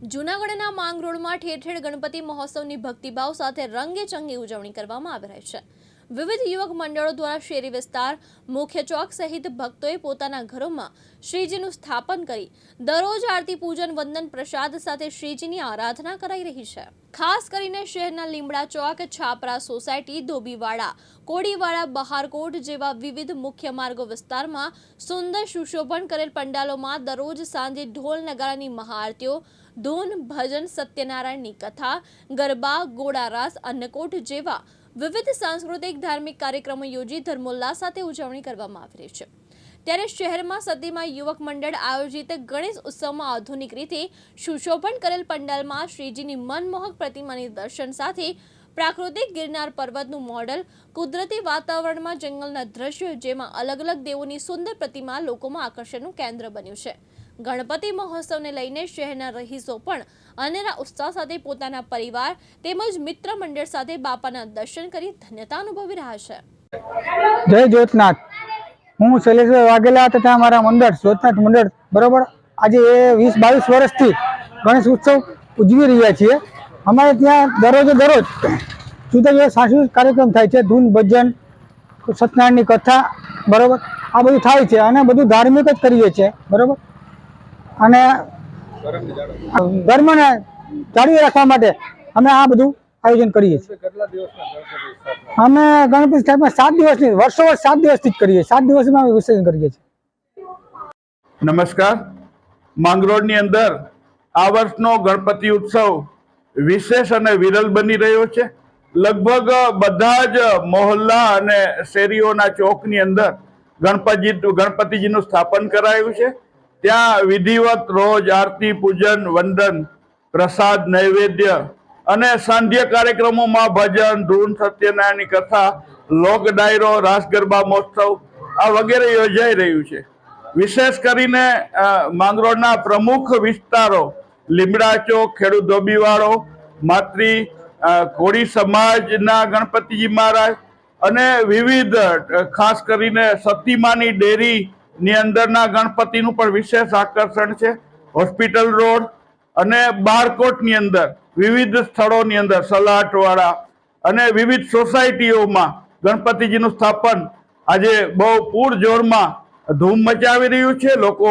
જૂનાગઢના માંગરોળમાં ઠેર ઠેર ગણપતિ મહોત્સવની ભક્તિભાવ સાથે રંગે ચંગે ઉજવણી કરવામાં આવી રહી છે. વિવિધ યુવક મંડળો દ્વારા શેરી વિસ્તાર, મુખ્ય ચોક સહિત ભક્તોએ પોતાના ઘરોમાં શ્રીજીનું સ્થાપન કરી દરરોજ આરતી પૂજન, વંદન, પ્રસાદ સાથે શ્રીજીની આરાધના કરાઈ રહી છે. ખાસ કરીને શહેરના લીમડા ચોક, છાપરા સોસાયટી, ધોબીવાડા, કોડીવાડા, બહારકોટ જેવા વિવિધ મુખ્ય માર્ગો વિસ્તારમાં સુંદર સુશોભન કરેલ પંડાલોમાં દરરોજ સાંજે ઢોલ નગારાની મહાઆરતીઓ, ધૂન, ભજન, સત્યનારાયણની કથા, ગરબા ગોળારાસ અન્નકોટ જેવા વિવિધ સાંસ્કૃતિક, ધાર્મિક કાર્યક્રમો યોજી ધર્મોલ્લાસ સાથે ઉજવણી કરવામાં આવી રહી છે. ત્યારે શહેરમાં સદીમાં યુવક મંડળ આયોજિત ગણેશ ઉત્સવમાં આધુનિક રીતે સુશોભન કરેલ પંડાલમાં શ્રીજીની મનમોહક પ્રતિમાની દર્શન સાથે પ્રાકૃતિક ગિરનાર પર્વતનું મોડલ, કુદરતી વાતાવરણમાં જંગલના દ્રશ્યો જેમાં અલગ અલગ દેવોની સુંદર પ્રતિમા લોકોમાં આકર્ષણનું કેન્દ્ર બન્યું છે. ગણપતિ મહોત્સવને લઈને શહેરના રહીશો પણ અનેરા ઉત્સાહ સાથે પોતાના પરિવાર તેમજ મિત્ર મંડળ સાથે બાપાના દર્શન કરી ધન્યતા અનુભવી રહ્યા છે. જય જ્યોતનાથ. હું શૈલેષભાઈ વાઘેલા તથા અમારા મંડળ, જ્યોતનાથ મંડળ, બરોબર? આજે એ વીસ બાવીસ વર્ષથી ગણેશ ઉત્સવ ઉજવી રહ્યા છીએ. અમારે ત્યાં દરરોજે દરરોજ જુદા જુદા સાંસ્કૃતિક કાર્યક્રમ થાય છે. ધૂન ભજન, સત્યનારાયણની કથા, બરોબર? આ બધું થાય છે અને બધું ધાર્મિક જ કરીએ છીએ. બરોબર? અને ધર્મને જાળવી રાખવા માટે અમે આ બધું આયોજન કરીએ છીએ. અમે ગણપતિ સાહેબમાં સાત દિવસની વર્ષો વર્ષ સાત દિવસથી જ કરીએ સાત દિવસમાં અમે વિસર્જન કરીએ છીએ. નમસ્કાર. માંગરોળની અંદર આ વર્ષનો ગણપતિ ઉત્સવ વિશેષ અને વિરલ બની રહ્યો છે. લગભગ બધા જ મોહલ્લા અને શેરીઓના ચોકની અંદર ગણપતિ, ગણપતિજીનું સ્થાપન કરાયું છે. ત્યાં વિધિવત રોજ આરતી, પૂજન, વંદન, પ્રસાદ, નૈવેદ્ય અને સાંધ્ય કાર્યક્રમોમાં ભજન, ધૂન, સત્યનારાયણની કથા, લોક ડાયરો, રાસ ગરબા, મહોત્સવ આ વગેરે યોજાઈ રહ્યું છે. વિશેષ કરીને માંગરોળના પ્રમુખ વિસ્તારો, લીમડા ચોક, ખેડૂત ધોબીવાળો, માત્રી કોળી સમાજના ગણપતિજી મહારાજ અને વિવિધ ખાસ કરીને સતીમાની ડેરીની અંદરના ગણપતિનું પણ વિશેષ આકર્ષણ છે. હોસ્પિટલ રોડ અને બારકોટની અંદર, વિવિધ સ્થળોની અંદર, સલાટવાળા અને વિવિધ સોસાયટીઓમાં ગણપતિજીનું સ્થાપન આજે બહુ પૂરજોરમાં ધૂમ મચાવી રહ્યું છે. લોકો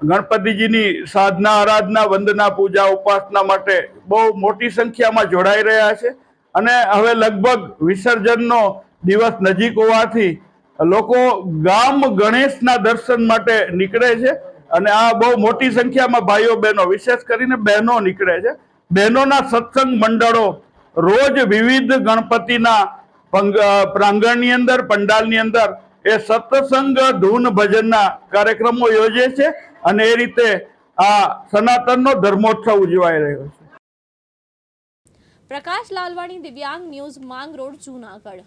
ગણપતિજીની સાધના, આરાધના, વંદના, પૂજા, ઉપાસના માટે બહુ મોટી સંખ્યામાં જોડાઈ રહ્યા છે. અને હવે લગભગ વિસર્જનનો દિવસ નજીક હોવાથી લોકો ગામ ગણેશના દર્શન માટે નીકળે છે અને આ બહુ મોટી સંખ્યામાં ભાઈઓ બહેનો, વિશેષ કરીને બહેનો નીકળે છે. બહેનોના સત્સંગ મંડળો રોજ વિવિધ ગણપતિના પ્રાંગણની અંદર, પંડાલની અંદર એ સત્સંગ ધૂન ભજનના કાર્યક્રમો યોજે છે અને એ રીતે આ સનાતનનો ધર્મોત્સવ ઉજવાઈ રહ્યો છે. પ્રકાશ લાલવાણી, દિવ્યાંગ ન્યૂઝ માંગ રોડ, જૂનાગઢ.